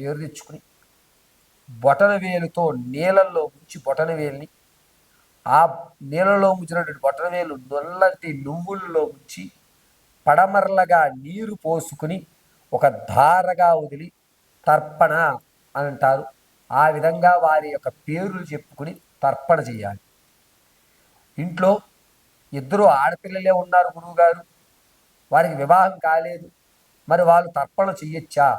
పేరు తెచ్చుకుని బొటన వేలుతో నీళ్ళల్లో ముంచి బొటన వేలిని ఆ నీళ్ళలో ముంచినటువంటి బొటన వేలు నల్లటి నువ్వుల్లో ముంచి పడమరలగా నీరు పోసుకుని ఒక ధారగా వదిలి తర్పణ అని అంటారు. ఆ విధంగా వారి యొక్క పేర్లు చెప్పుకుని తర్పణ చేయాలి. ఇంట్లో ఇద్దరు ఆడపిల్లలే ఉన్నారు గురువుగారు. వారికి వివాహం కాలేదు. మరి వాళ్ళు తర్పణ చెయ్యొచ్చా?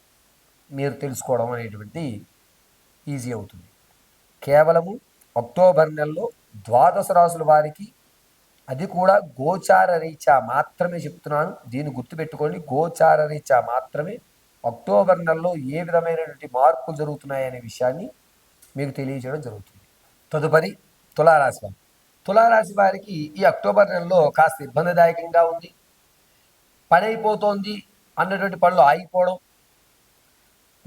మీరు తెలుసుకోవడం అనేటువంటి ఈజీ అవుతుంది. కేవలము అక్టోబర్ నెలలో ద్వాదశ రాసుల వారికి అది కూడా గోచార రీత్యా మాత్రమే చెప్తున్నాను. దీన్ని గుర్తుపెట్టుకోండి. గోచార రీత్యా మాత్రమే అక్టోబర్ నెలలో ఏ విధమైనటువంటి మార్పులు జరుగుతున్నాయనే విషయాన్ని మీకు తెలియజేయడం జరుగుతుంది. తదుపరి తులారాశి వారు. తులారాశి వారికి ఈ అక్టోబర్ నెలలో కాస్త ఇబ్బందిదాయకంగా ఉంది. పని అయిపోతోంది అన్నటువంటి పనులు ఆగిపోవడం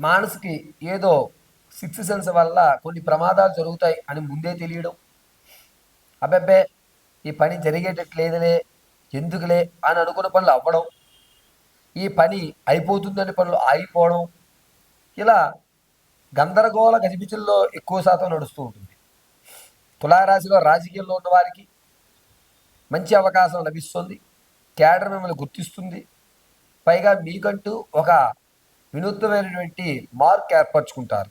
మనసుకి ఏదో సిక్స్ సెన్స్ వల్ల కొన్ని ప్రమాదాలు జరుగుతాయి అని ముందే తెలియడం. అబ్బబ్బే ఈ పని జరిగేటట్లేదులే ఎందుకులే అని అనుకున్న పనులు అవ్వడం. ఈ పని అయిపోతుందని పనులు ఆగిపోవడం. ఇలా గందరగోళ గజిబిజుల్లో ఎక్కువ శాతం నడుస్తూ ఉంటుంది. తులారాశిలో రాజకీయంలో ఉన్న వారికి మంచి అవకాశం లభిస్తుంది. క్యాడర్ మిమ్మల్ని గుర్తిస్తుంది. పైగా మీకంటూ ఒక వినూత్నమైనటువంటి మార్క్ ఏర్పరచుకుంటారు.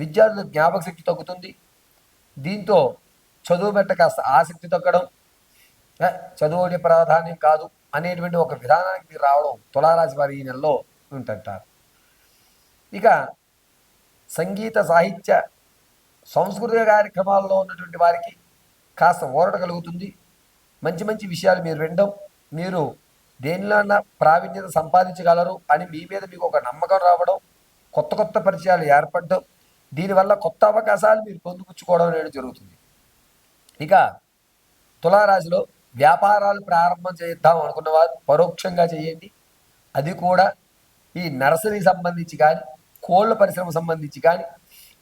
విద్యార్థుల జ్ఞాపక శక్తి తగ్గుతుంది. దీంతో చదువు పెట్ట కాస్త ఆసక్తి తగ్గడం చదువు అనే ప్రాధాన్యం కాదు అనేటువంటి ఒక విధానానికి మీరు రావడం తులారాశి వారి ఈ నెలలో ఉంటుంటారు. ఇక సంగీత సాహిత్య సంస్కృతిక కార్యక్రమాల్లో ఉన్నటువంటి వారికి కాస్త ఓరట కలుగుతుంది. మంచి మంచి విషయాలు మీరు వినడం మీరు దేనిలోన ప్రావీణ్యత సంపాదించగలరు అని మీ మీద మీకు ఒక నమ్మకం రావడం కొత్త కొత్త పరిచయాలు ఏర్పడడం దీనివల్ల కొత్త అవకాశాలు మీరు పొందుపుచ్చుకోవడం అనేది జరుగుతుంది. ఇక తులారాశిలో వ్యాపారాలు ప్రారంభం చేద్దాం అనుకున్న వారు పరోక్షంగా చేయండి. అది కూడా ఈ నర్సరీ సంబంధించి కానీ కోళ్ళ పరిశ్రమ సంబంధించి కానీ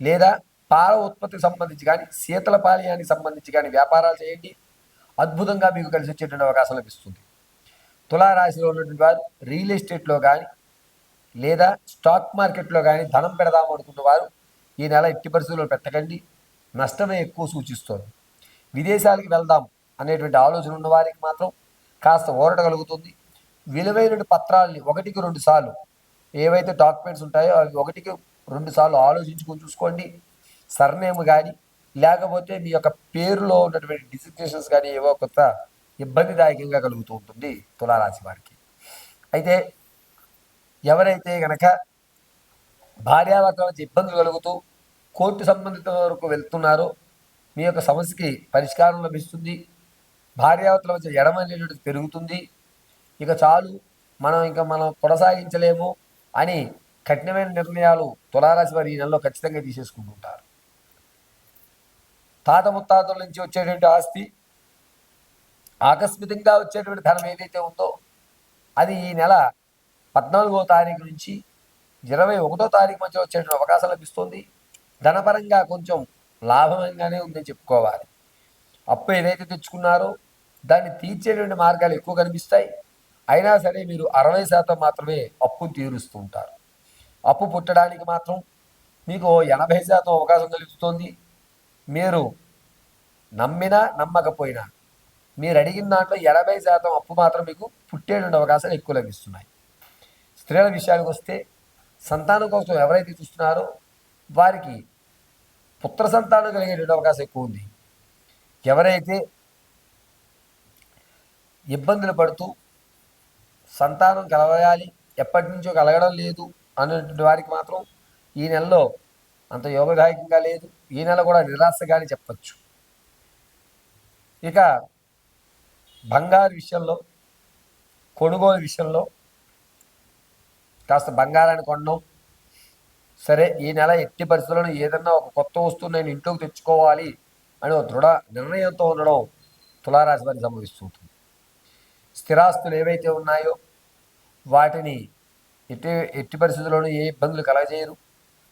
లేదా పాల ఉత్పత్తికి సంబంధించి కానీ శీతల పానీయానికి సంబంధించి కానీ వ్యాపారాలు చేయండి. అద్భుతంగా మీకు కలిసి వచ్చేటువంటి అవకాశం లభిస్తుంది. తులారాశిలో ఉన్నటువంటి వారు రియల్ ఎస్టేట్లో కానీ లేదా స్టాక్ మార్కెట్లో కానీ ధనం పెడదాం అనుకున్న వారు ఈ నెల ఎట్టి పరిస్థితుల్లో పెట్టకండి. నష్టమే ఎక్కువ సూచిస్తోంది. విదేశాలకు వెళ్దాం అనేటువంటి ఆలోచన ఉన్న వారికి మాత్రం కాస్త ఊరట కలుగుతుంది. విలువైన పత్రాలని ఒకటికి రెండు సార్లు ఏవైతే డాక్యుమెంట్స్ ఉంటాయో అవి ఒకటికి రెండు సార్లు ఆలోచించుకొని చూసుకోండి. సర్నేమ్ కానీ లేకపోతే మీ యొక్క పేరులో ఉన్నటువంటి డిజిగ్నేషన్స్ కానీ ఏవో కొత్త ఇబ్బందిదాయకంగా కలుగుతూ ఉంటుంది తులారాశి వారికి. అయితే ఎవరైతే గనక భార్యాభర్తల నుంచి ఇబ్బందులు కలుగుతూ కోర్టు సంబంధిత వరకు వెళ్తున్నారో మీ యొక్క సమస్యకి పరిష్కారం లభిస్తుంది. భార్యాభర్తల మధ్య ఎడమనేటువంటిది పెరుగుతుంది. ఇక చాలు మనం ఇంకా మనం కొనసాగించలేము అని కఠినమైన నిర్ణయాలు తులారాశి వారి ఈ నెలలో ఖచ్చితంగా తీసేసుకుంటుంటారు తాత ముత్తాతల నుంచి వచ్చేటువంటి ఆస్తి ఆకస్మికంగా వచ్చేటువంటి ధనం ఏదైతే ఉందో అది ఈ నెల పద్నాలుగో తారీఖు నుంచి ఇరవై ఒకటో తారీఖు మధ్య వచ్చేటువంటి అవకాశం లభిస్తుంది. ధనపరంగా కొంచెం లాభంగానే ఉందని చెప్పుకోవాలి. అప్పు ఏదైతే తెచ్చుకున్నారో దాన్ని తీర్చేటువంటి మార్గాలు ఎక్కువ కనిపిస్తాయి. అయినా సరే మీరు అరవై శాతం మాత్రమే అప్పును తీరుస్తూ ఉంటారు. అప్పు పుట్టడానికి మాత్రం మీకు ఎనభై శాతం అవకాశం కలుగుతుంది. మీరు నమ్మినా నమ్మకపోయినా మీరు అడిగిన దాంట్లో ఎనభై శాతం అప్పు మాత్రం మీకు పుట్టేటువంటి అవకాశాలు ఎక్కువ లభిస్తున్నాయి. స్త్రీల విషయానికి వస్తే సంతానం కోసం ఎవరైతే చూస్తున్నారో వారికి పుత్ర సంతానం కలిగేటువంటి అవకాశం ఎక్కువ ఉంది. ఎవరైతే ఇబ్బందులు పడుతూ సంతానం కలగాలి ఎప్పటి నుంచో కలగడం లేదు అనేటువంటి వారికి మాత్రం ఈ నెలలో అంత యోగదాయకంగా లేదు. ఈ నెల కూడా నిరాశగానే చెప్పచ్చు. ఇక బంగారు విషయంలో కొనుగోలు విషయంలో కాస్త బంగారాన్ని కొనడం. సరే ఈ నెల ఎట్టి పరిస్థితులను ఏదన్నా ఒక కొత్త వస్తువు నేను ఇంట్లోకి తెచ్చుకోవాలి అని ఒక దృఢ నిర్ణయంతో ఉండడం తులారాశి వారికి సంభవిస్తుంటుంది స్థిరాస్తులు ఏవైతే ఉన్నాయో వాటిని ఎట్టి ఎట్టి పరిస్థితుల్లోనూ ఏ ఇబ్బందులు కలగజేయరు.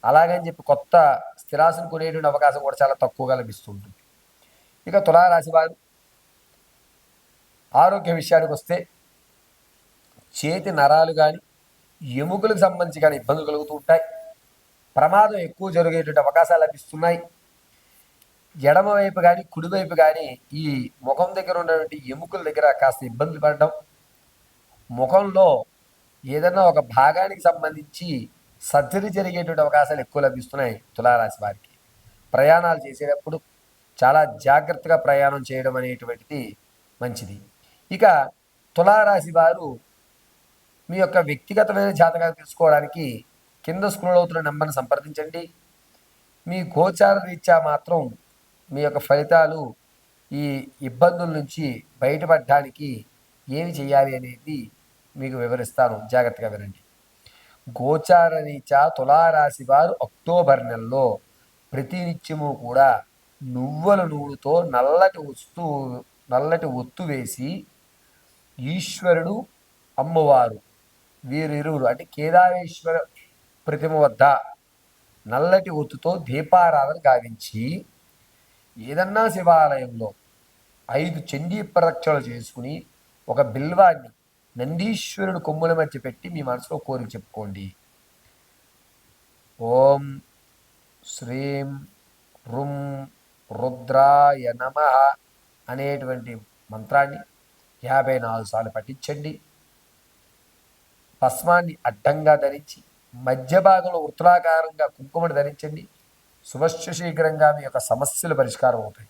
అలాగని చెప్పి కొత్త స్థిరాస్తులు కొనేటువంటి అవకాశం కూడా చాలా తక్కువగా లభిస్తుంటుంది ఇక తులారాశి వారు ఆరోగ్య విషయానికి వస్తే చేతి నరాలు కానీ ఎముకలకు సంబంధించి కానీ ఇబ్బందులు కలుగుతూ ఉంటాయి. ప్రమాదం ఎక్కువ జరిగేటువంటి అవకాశాలు లభిస్తున్నాయి. ఎడమవైపు కానీ కుడివైపు కానీ ఈ ముఖం దగ్గర ఉన్నటువంటి ఎముకల దగ్గర కాస్త ఇబ్బందులు పడడం ముఖంలో ఏదైనా ఒక భాగానికి సంబంధించి సర్జరీ జరిగేటువంటి అవకాశాలు ఎక్కువ లభిస్తున్నాయి తులారాశి వారికి. ప్రయాణాలు చేసేటప్పుడు చాలా జాగ్రత్తగా ప్రయాణం చేయడం అనేటువంటిది మంచిది. ఇక తులారాశి వారు మీ యొక్క వ్యక్తిగతమైన జాతకాలు తెలుసుకోవడానికి కింద స్క్రోల్ అవుతున్న నెంబర్ని సంప్రదించండి. మీ గోచార రీత్యా మాత్రం మీ యొక్క ఫలితాలు ఈ ఇబ్బందుల నుంచి బయటపడడానికి ఏమి చేయాలి అనేది మీకు వివరిస్తాను. జాగ్రత్తగా వినండి. గోచార రీత్యా తులారాశి వారు అక్టోబర్ నెలలో ప్రతినిత్యము కూడా నువ్వుల నూనెతో నల్లటి వస్తు నల్లటి ఒత్తు వేసి ఈశ్వరుడు అమ్మవారు. వీరిరువురు అంటే కేదారేశ్వర ప్రతిమ వద్ద నల్లటి ఒత్తుతో దీపారాధన గావించి ఏదన్నా శివాలయంలో ఐదు చండీ ప్రదక్షిణలు చేసుకుని ఒక బిల్వాన్ని నందీశ్వరుడు కొమ్ముల మధ్య పెట్టి మీ మనసులో కోరిక చెప్పుకోండి. ఓం శ్రీం రుం రుద్రాయ నమ అనేటువంటి మంత్రాన్ని యాభై నాలుగు సార్లు పఠించండి భస్మాన్ని అడ్డంగా ధరించి మధ్య భాగంలో వృత్తులాకారంగా కుంకుమను ధరించండి. శుభశ శీఘ్రంగా మీ యొక్క సమస్యలు పరిష్కారం అవుతాయి